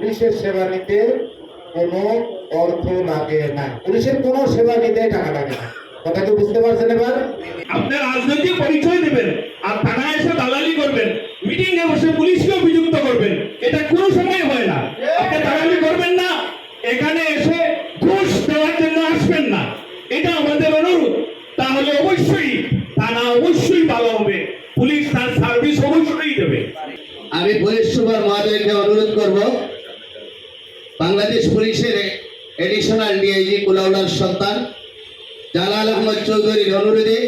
পুলিশের সেবা নিতে কোনো অর্থ লাগে না। পুলিশের কোনো সেবা নিতে টাকা লাগে না। কথা কি বুঝতে পারছেন এবার? আপনার রাজনৈতিক পরিচয় দেবেন আর থানায় এসে দালালি করবেন। মিটিং এ বসে পুলিশকে অভিযুক্ত করবেন। এটা কোনো সময় হয় না। আপনি দালালি করবেন না। এখানে এসে ঘুষ দেওয়ার জন্য আসবেন না। এটা আমাদের অনুরোধ। তাহলে অবশ্যই থানা অবশ্যই ভালো হবে। পুলিশ তার সার্ভিস অবশ্যই দেবে। আমি পুলিশ সুপার মহোদয়কে অনুরোধ করব। বাংলাদেশ পুলিশের এডিশনাল ডিআইজি কুলাউড়ার সন্তান জালাল আহমদ চৌধুরীর অনুরোধে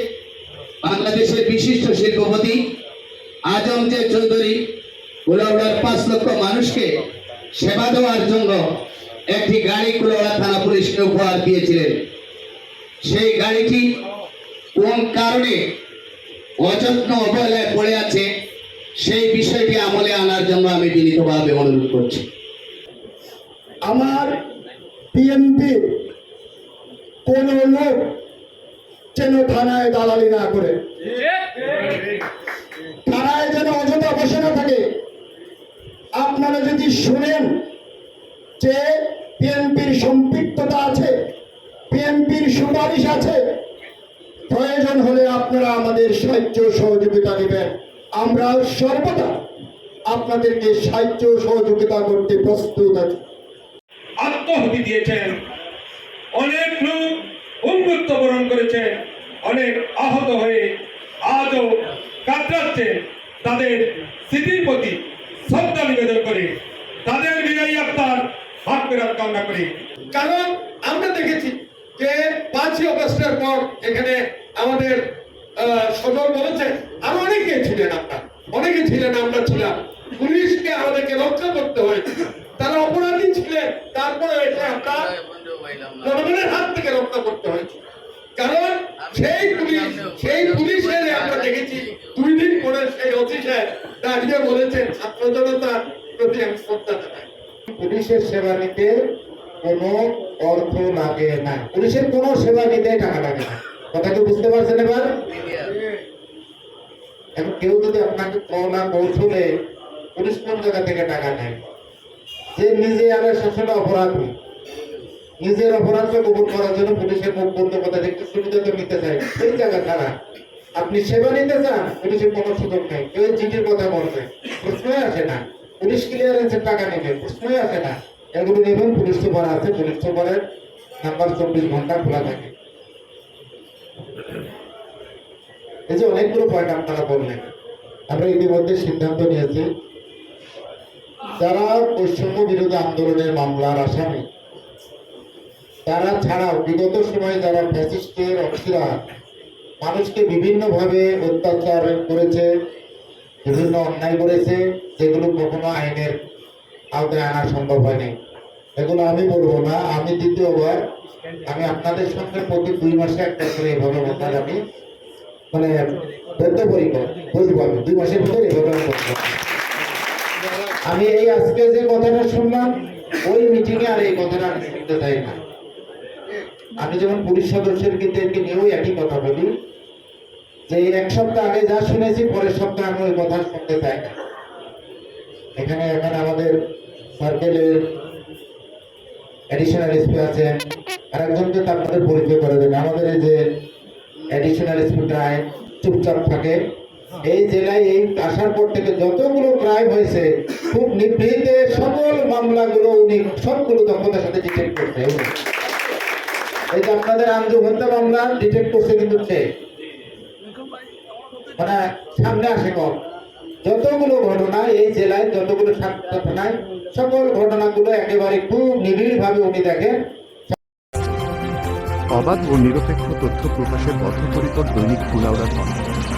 বাংলাদেশের বিশিষ্ট শিল্পপতি আজম জে চৌধুরী কুলাউড়ার পাঁচ লক্ষ মানুষকে সেবা দেওয়ার জন্য একটি গাড়ি কুলাউড়া থানা পুলিশকে উপহার দিয়েছিলেন। সেই গাড়িটি কোন কারণে অযত্ন অবহেলায় পড়ে আছে সেই বিষয়টি আমলে আনার জন্য আমি বিনীতভাবে অনুরোধ করছি। আমার বিএনপি কোন লোক যেন থানায় দালালি না করে। থানায় যেন অযথা বসে না থাকে। আপনারা যদি শুনেন যে বিএনপির সম্পৃক্ততা আছে বিএনপির সুপারিশ আছে, প্রয়োজন হলে আপনারা আমাদের সাহায্য সহযোগিতা দিবেন আমরা সর্বদা আপনাদেরকে সাহায্য সহযোগিতা করতে প্রস্তুত আছি। আত্মহতি দিয়েছেন। অনেক লোক অঙ্গুত্ব বরণ করেছেন। অনেক আহত হয়ে আজও কাতরাচ্ছে তাদের স্মৃতির প্রতি শ্রদ্ধা নিবেদন করে, তাদের বিদায়ী আত্মার হাত ফেরার কামনা করি। কারণ আমরা দেখেছি যে পাঁচই অগস্টের পর এখানে আমাদের সদর বলেছে আরও অনেকে ছিলেন আপনার। অনেকে ছিলেন, আমরা ছিলাম। পুলিশকে আমাদেরকে রক্ষা করতে হয়েছে। তারা অপরাধী ছিলেন। তারপরে এসে আমরা জনগণের হাত থেকে রক্ষা করতে হয়েছে। কারণ সেই পুলিশ সেই পুলিশের আমরা দেখেছি। দুই দিন পরে সেই অফিসার দাঁড়িয়ে বলেছেন ছাত্র জনতার প্রতি আমি শ্রদ্ধা জানাই। পুলিশের সেবা নিতে কোনো অর্থ লাগে না। পুলিশের কোনো সেবা নিতে টাকা লাগে না। কথা কি বুঝতে পারছেন এবার? এখন কেউ যদি আপনাকে করোনা কৌশলে পুলিশ কোন জায়গা থেকে টাকা নেয়? যে নিজে আর শাসনে অপরাধী নিজের অপরাধকে গোপন করার জন্য পুলিশের মুখ বন্ধ কথা একটু সুবিধা তো নিতে চাই সেই জায়গা খারাপ আপনি সেবা নিতে চান, পুলিশের কোনো সুযোগ নেই। কেউ চিঠির কথা বলবে। প্রশ্নই আসে না। পুলিশ ক্লিয়ারেন্সের টাকা নেবে। প্রশ্নই আসে না। এগুলো নেবেন পুলিশ সুপার আছে। পুলিশ সুপারের নাম্বার চব্বিশ ঘণ্টা খোলা থাকে। এই যে অনেকগুলো পয়েন্ট আপনারা বললেন। আমরা ইতিমধ্যে সিদ্ধান্ত নিয়েছি যারা বৈষম্য বিরোধী আন্দোলনের মামলার আসামি, তারা ছাড়াও বিগত সময়ে যারা ফ্যাসিস্টের অংশীদার মানুষকে বিভিন্নভাবে অত্যাচার করেছে, বিভিন্ন অন্যায় করেছে, যেগুলো কখনো আইনের আওতায় আনা সম্ভব হয়নি এগুলো আমি বলব না, আমি দ্বিতীয়বার, আমি আপনাদের সঙ্গে প্রতি দুই মাসে একটা করে এভাবে বসার আমি মানে বদ্ধপরিকর বুঝতে পারবেন দুই মাসের ভিতরে এভাবে আমি। আমি এই আজকে যে কথাটা শুনলাম, ওই মিটিংয়ে আর এই কথাটা শুনতে চাই না। আমি যেমন পুলিশ একে নিয়েও একই কথা বলি, যে এক সপ্তাহ আগে যা শুনেছি, পরের সপ্তাহে আমি ওই কথা শুনতে চাই না। এখানে এখানে আমাদের সার্কেলের অ্যাডিশনাল এসপি আছেন আর একজনকে তো আপনাদের পরিচয় করে দেবেন আমাদের এই যে অ্যাডিশনাল এসপি প্রায় চুপচাপ থাকে। এই জেলায়, এই আসার পর থেকে যতগুলো ক্রাইম হয়েছে, খুব নিভৃতে সকল মামলাগুলো উনি সবগুলো দক্ষতার সাথে ডিটেক্ট করছে। এই যে আপনাদের আঞ্জু হত্যা মামলা ডিটেক্ট করছে কিন্তু সে মানে সামনে আসে কম। যতগুলো ঘটনা এই জেলায়, যতগুলো সাতটা থানায়, সকল ঘটনাগুলো একেবারে খুব নিবিড় ভাবে উনি দেখেন। অবাধ ও নিরপেক্ষ তথ্য প্রকাশের বদ্ধপরিকর দৈনিক কুলাউড়া সংবাদ